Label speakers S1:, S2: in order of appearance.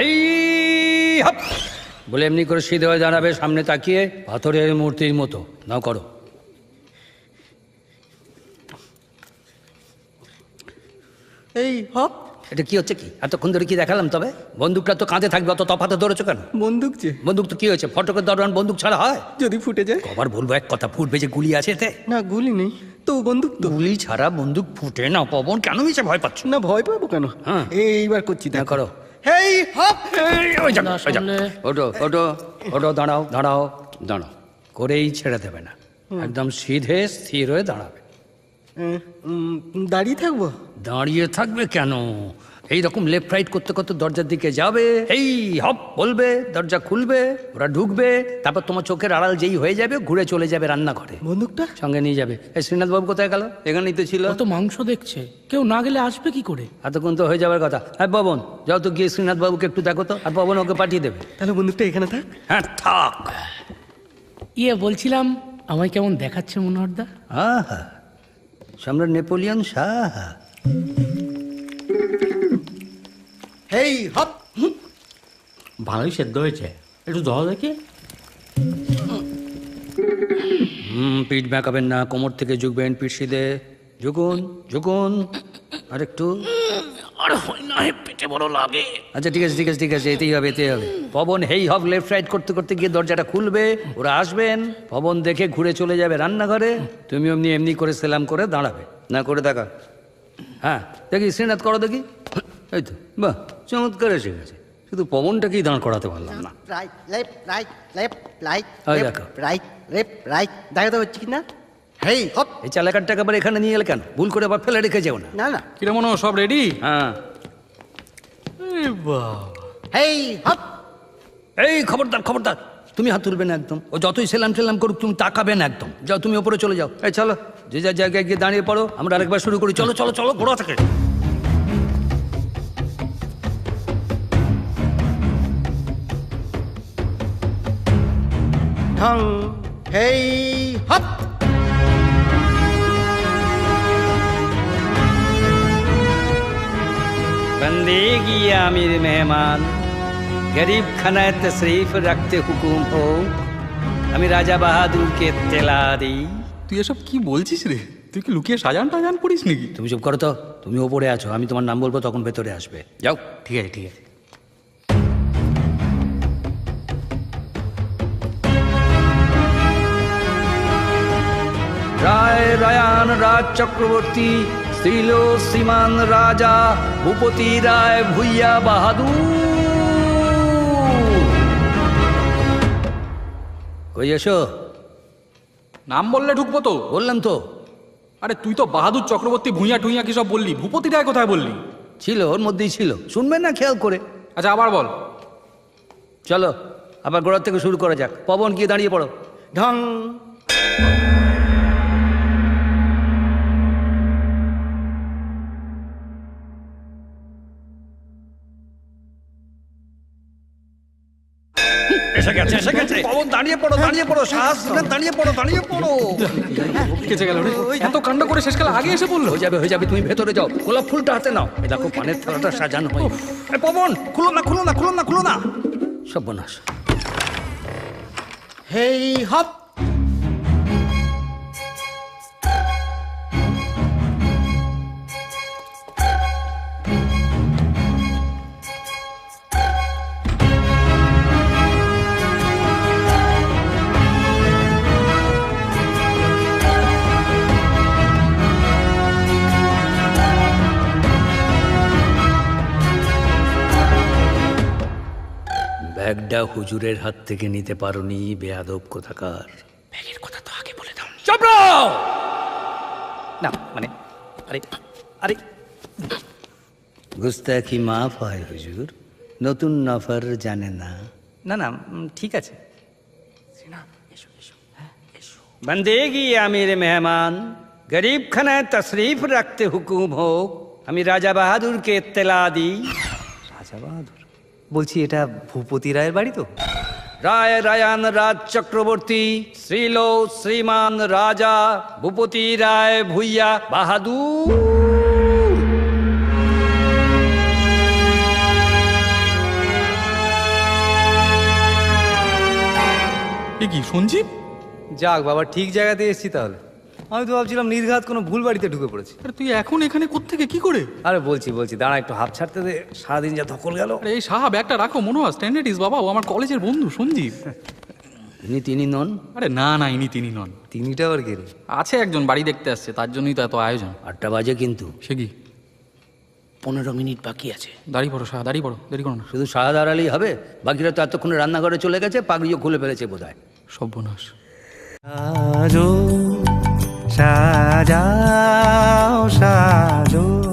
S1: এই হপ। বলে এমনি করে সিধে হয়ে দাঁড়াবে সামনে তাকিয়ে পাথরের মূর্তির মতো। নাও করো।
S2: এই হপ।
S1: এটা কি হচ্ছে কি? এতক্ষণ ধরে কি দেখালাম তবে? বন্দুকটা তো কাঁধে থাকবে অত তফাতে ধরেছো কেন?
S2: বন্দুক যে।
S1: বন্দুক তো কি হয়েছে? ফটকের দরওয়ান বন্দুক ছাড়া হয়?
S2: যদি ফুটে যায়।
S1: আবার বলব এক কথা ফুটবে যে গুলি আছে এতে?
S2: না গুলি নেই। তো বন্দুক তো।
S1: গুলি ছাড়া বন্দুক ফুটে না পবন কেন মিছে ভয় পাচ্ছ?
S2: না ভয় পাবো কেন?
S1: হ্যাঁ।
S2: এইবার করছি
S1: না
S2: দেখো।
S1: করো।
S2: হেই হপ।
S1: এই, ওই যাক, ওই যাক।
S3: শুনলে?
S1: ওঠো ওঠো ওঠো দাঁড়াও দাঁড়াও দাঁড়াও। করেই ছেড়ে দেবে না। একদম সিধে স্থির হয়ে দাঁড়াবে।
S2: দাঁড়িয়ে থাকব?
S1: দাঁড়িয়ে থাকবে কেন? এই রকম লেফট রাইট করতে করতে দরজার দিকে যাবে এই হপ বলবে দরজা খুলবে ওরা ঢুকবে তারপর তোমার চোখের আড়াল যেই হয়ে যাবে ঘুরে চলে যাবে রান্নাঘরে।
S2: বন্দুকটা?
S1: সঙ্গে নিয়ে যাবে। এই শ্রীনাথ বাবু কোথায় গেল? এখানেই তো ছিল।
S3: তো মাংস দেখছে। কেউ না গেলে আসবে কি করে?
S1: এতক্ষণ তো হয়ে যাবার কথা। হ্যাঁ পবন যাও তো গিয়ে শ্রীনাথ বাবুকে একটু দেখো তো আর পবন ওকে পাঠিয়ে দেবে।
S2: তাহলে বন্দুকটা এখানে থাক।
S1: হ্যাঁ থাক।
S3: ইয়ে বলছিলাম আমায় কেমন দেখাচ্ছে মনোহরদা?
S1: আহা সম্রাট নেপোলিয়ন শাহ
S2: হেই হপ।
S4: ভালোই সেদ্ধ হয়েছে। একটু জল দেখি।
S1: হুম পিঠ ব্যাঁকাবেন না কোমর থেকে ঝুঁকবেন পিঠ সিধে। ঝুঁকুন ঝুঁকুন। আর একটু।
S3: আর হয় না পেটে বড় লাগে।
S1: আচ্ছা ঠিক আছে ঠিক আছে ঠিক আছে এতেই হবে এতেই হবে। পবন হেই হব লেফট রাইট করতে করতে গিয়ে দরজাটা খুলবে ওরা আসবেন। পবন দেখে ঘুরে চলে যাবে রান্নাঘরে। তুমি এমনি এমনি করে সেলাম করে দাঁড়াবে। না করে দেখা। হ্যাঁ দেখি শ্রীনাথ করো দেখি। এই তো বাহ চমৎকার এসে গেছে। শুধু পবনটাকেই দাঁড় করাতে পারলাম না।
S2: Right left right left right right left right দেখাতে হচ্ছে কি না? হেই হপ।
S1: এই চালাকার টাকা আবার এখানে নিয়ে এলে কেন? ভুল করে আবার ফেলে রেখে যাও না।
S2: না না।
S4: কিরে মনো সব রেডি
S1: হ্যাঁ।
S2: হেই হপ।
S1: এই খবরদার খবরদার। তুমি হাত তুলবে না একদম। ও যতই সেলাম সেলাম করুক তুমি তাকাবে না একদম। যাও তুমি ওপরে চলে যাও। এই চলো যে যার জায়গায় গিয়ে দাঁড়িয়ে পড়ো আমরা আরেকবার শুরু করি। চলো চলো চলো ঘোড়া থেকে।
S2: ঢং হেই হপ।
S1: बंदे किया मेरे मेहमान गरीब खाना तशरीफ রাখতে হুকুম हो আমি রাজা বাহাদুরকে তেলা দিই।
S5: তুই এসব কি বলছিস রে? তুই কি লুকিয়ে সাজান টাজান করিস নাকি?
S1: তুমি চুপ করো তো তুমি ওপরে আছো আমি তোমার নাম বলব তখন ভেতরে আসবে। যাও।
S5: ঠিক আছে ঠিক আছে।
S1: রায়ান রাজ চক্রবর্তী শ্রীল শ্রীমান রাজা ভূপতি রায় ভুইয়া বাহাদুর। কই এসো।
S5: নাম বললে ঢুকবো তো।
S1: বললাম তো।
S5: আরে তুই তো বাহাদুর চক্রবর্তী ভুঁইয়া টুইয়া কি সব বললি? ভূপতি রায় কোথায় বললি?
S1: ছিল ওর মধ্যেই ছিল। শুনবেন না খেয়াল করে।
S5: আচ্ছা আবার বল।
S1: চলো আবার গোড়ার থেকে শুরু করা যাক। পবন গিয়ে দাঁড়িয়ে পড়ো।
S2: ঢং।
S1: এসে গেছে এসে গেছে। পবন দাঁড়িয়ে পড়ো দাঁড়িয়ে পড়ো শ্বাস করে দাঁড়িয়ে পড়ো দাঁড়িয়ে পড়ো।
S5: কেচে গেল রে। এত কাণ্ড করে শেষকালে আগে এসে বলল
S1: হয়ে যাবে হয়ে যাবে তুমি ভেতরে যাও। গোলাপ ফুলটা হাতে নাও। এই দেখো পানের থালাটা সাজানো হয় পবন খুলো না খুলো না খুলো না খুলো না। সর্বনাশ।
S2: হেই হপ।
S1: ব্যাগটা হুজুরের হাত থেকে নিতে পারোনি বেয়াদব কোথাকার।
S3: ব্যাগের কথা তো আগে বলে দাও।
S1: চাপড়াও! না মানে আরে আরে। গুস্তাখি মাফ হয় হুজুর নতুন নফর জানে না। না না ঠিক আছে। বন্দেগি আমির মেহমান গরিব খানায় তশরিফ রাখতে হুকুম হোক আমি রাজা বাহাদুরকে ইত্তেলা দিই।
S6: রাজা বাহাদুর? বলছি এটা ভূপতি রায়ের বাড়ি তো?
S1: রায় রায়ান রাজ চক্রবর্তী শ্রীল শ্রীমান রাজা ভূপতি রায় ভুইয়া বাহাদুর।
S5: কি সঞ্জীব?
S1: যাক বাবা ঠিক জায়গাতে এসছি তাহলে। আমি তো ভাবছিলাম নির্ঘাত কোনো ভুল বাড়িতে ঢুকে পড়েছি।
S5: আরে তুই এখন এখানে কোত্থেকে? কি করে?
S1: আরে বলছি বলছি দাঁড়া একটু হাফ ছাড়তে দে সারাদিন যা ধকল গেল।
S5: আরে এই সাহা ব্যাগটা রাখো মনোয়াজ টেন্ডেটিস বাবা ও আমার কলেজের বন্ধু সঞ্জীব।
S7: ইনি তিনি নন?
S5: আরে না না ইনি তিনি নন।
S1: তিনটা আবার কে রে?
S5: আছে একজন বাড়ি দেখতে আসছে তার জন্যই তো এত আয়োজন।
S7: আটটা বাজে কিন্তু।
S5: সে কি?
S3: পনেরো মিনিট বাকি আছে।
S5: দাঁড়িয়ে পড়ো সাহা দাঁড়িয়ে পড়ো দেরি করো না।
S7: শুধু সাদা দাঁড়ালেই হবে? বাকিরা তো এতক্ষণে রান্নাঘরে চলে গেছে পাগড়িও খুলে ফেলেছে বোধ হয়
S5: সর্বনাশ
S1: Xa 沙洲。